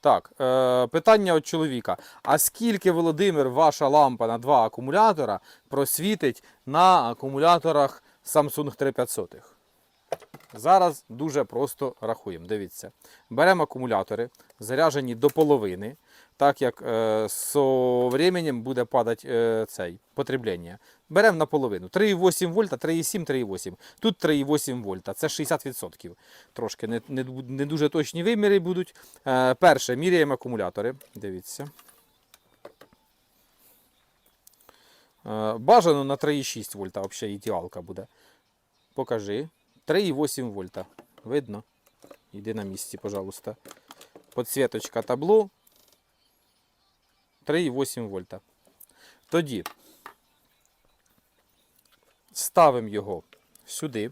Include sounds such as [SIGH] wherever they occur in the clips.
Так, е, питання від чоловіка. А скільки, Володимир, ваша лампа на два акумулятора просвітить на акумуляторах Samsung 3500? Зараз дуже просто рахуємо. Дивіться. Беремо акумулятори, заряджені до половини, так як е, со временем буде падати е, цей потреблення. Беремо наполовину. 3,8 вольта, 3,7, 3,8. Тут 3,8 вольта. Це 60%. Трошки не, не, не дуже точні виміри будуть. Е, перше, міряємо акумулятори. Дивіться. Е, бажано на 3,6 вольта, взагалі ідеалка буде. Покажи. 3,8 вольта. Видно? Іди на місці, пожалуйста. Подсвіточка табло. 3,8 вольта. Тоді ставимо його сюди.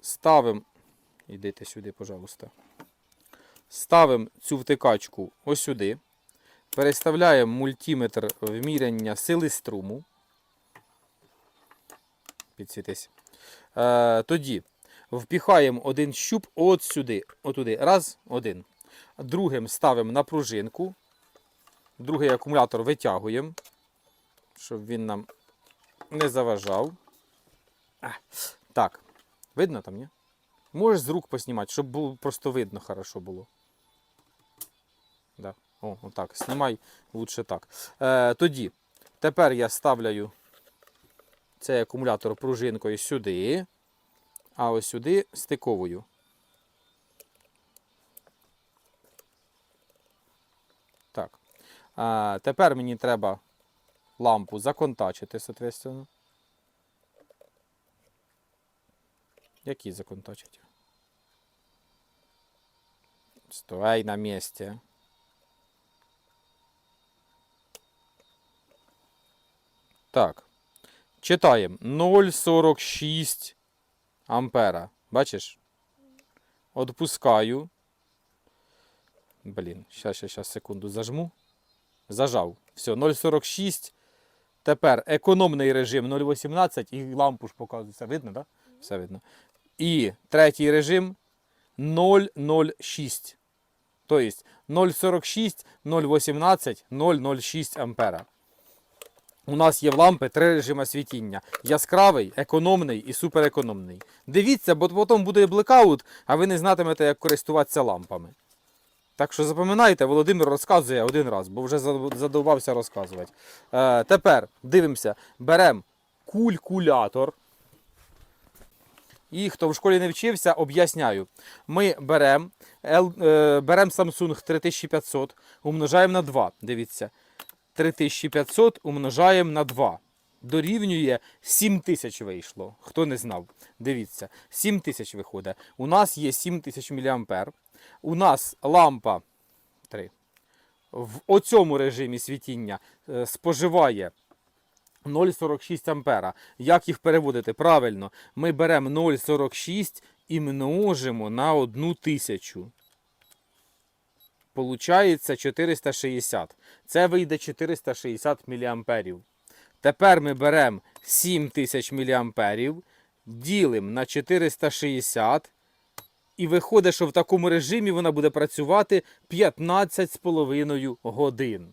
Ставимо. Ідите сюди, пожалуйста. Ставимо цю втикачку ось сюди. Переставляємо мультиметр вміряння сили струму. Підсвітись. Е, тоді впіхаємо один щуп от сюди. Отуди. Раз, один. Другим ставимо на пружинку. Другий акумулятор витягуємо, щоб він нам не заважав. А, так. Видно там, ні? Можеш з рук поснімати, щоб було просто видно хорошо було. Да. О, отак. Знімай лучше так. Е, тоді, тепер я ставляю цей акумулятор пружинкою сюди, а ось сюди стиковою. Так. А, тепер мені треба лампу законтачити, соответственно. Які законтачити? Стой на місці. Так. Читаємо 0,46 ампера. Бачиш? Отпускаю. Блін, щас, щас, щас, секунду зажму. Зажав. Все, 0,46. Тепер економний режим 0,18 і лампу ж показує. Все видно, так? Да? Все видно. І третій режим 0,06. Тобто 0,46, 0,18, 0,06 ампера. У нас є в лампи три режими світіння: яскравий, економний і суперекономний. Дивіться, бо потім буде блекаут, а ви не знатимете, як користуватися лампами. Так що запам'ятайте, Володимир розказує один раз, бо вже задовбався розказувати. Е, тепер дивимося, беремо кулькулятор. І хто в школі не вчився, об'ясняю. Ми беремо е, берем Samsung 3500, умножаємо на 2. Дивіться. 3500 умножаємо на 2. Дорівнює 7000 вийшло. Хто не знав, дивіться, 7000 виходить. У нас є 7000 мА. У нас лампа 3. В оцьому режимі світіння е, споживає 0,46 ампера. Як їх переводити? Правильно, ми беремо 0,46 і множимо на 1000. Получається 460. Це вийде 460 мА. Тепер ми беремо 7000 мА, ділимо на 460. І виходить, що в такому режимі вона буде працювати 15,5 годин.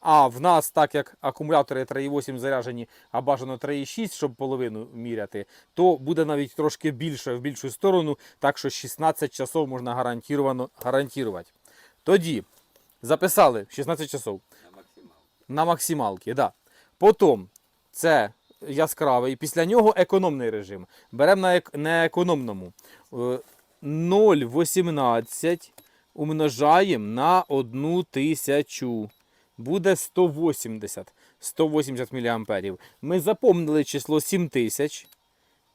А в нас, так як акумулятори 3,8 заряджені, а бажано 3,6, щоб половину міряти, то буде навіть трошки більше в більшу сторону, так що 16 часов можна гарантовано гарантувати. Тоді записали 16 часов На максимал. на максималки. Да. Потім це яскравий, після нього економний режим. Беремо на, ек- на економному. Е, 0,18 умножаємо на 1000. Буде 180. 180 мА. Ми запомнили число 7000.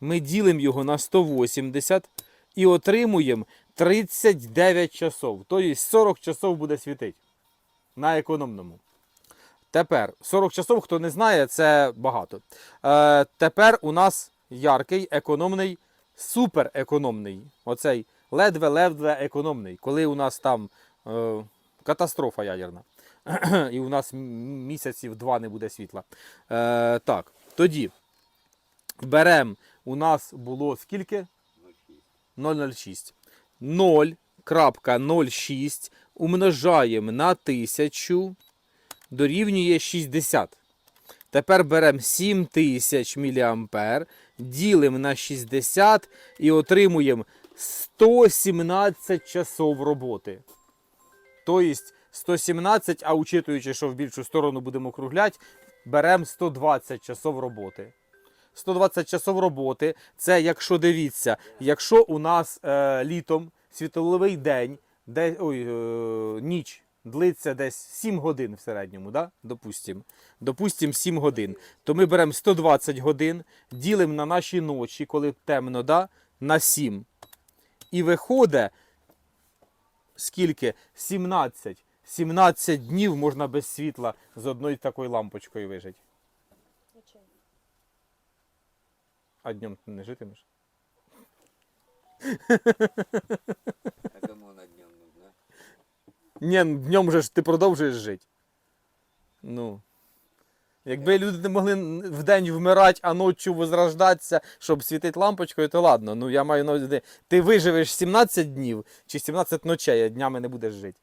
Ми ділимо його на 180 і отримуємо 39 часов. Тобто 40 часов буде світити на економному. Тепер 40 часов, хто не знає, це багато. Е, тепер у нас яркий, економний, суперекономний. Оцей ледве-ледве економний. Коли у нас там е, катастрофа ядерна. [CLEARS THROAT] І у нас місяців два не буде світла. Е, так, тоді беремо, у нас було скільки? 0,06. 0 0,06 умножаємо на 1000 дорівнює 60. Тепер беремо 7000 мА, ділимо на 60 і отримуємо 117 часов роботи. Тобто 117, а учитуючи, що в більшу сторону будемо округляти, беремо 120 часов роботи. 120 часов роботи це якщо дивіться, якщо у нас е, літом світловий день, де, ой, е, ніч длиться десь 7 годин в середньому, да? допустим. Допустим, 7 годин. То ми беремо 120 годин, ділимо на наші ночі, коли темно, да? на 7. І виходить, скільки? 17. 17 днів можна без світла з одною такою лампочкою вижити. А днем ти не житимеш? А кому на днем нужна? Ні, ну, днем же ж ти продовжуєш жити. Ну. Якби люди не могли вдень вмирати, а ночі возрождатися, щоб світити лампочкою, то ладно. Ну я маю на увазі, ти виживеш 17 днів чи 17 ночей, а днями не будеш жити.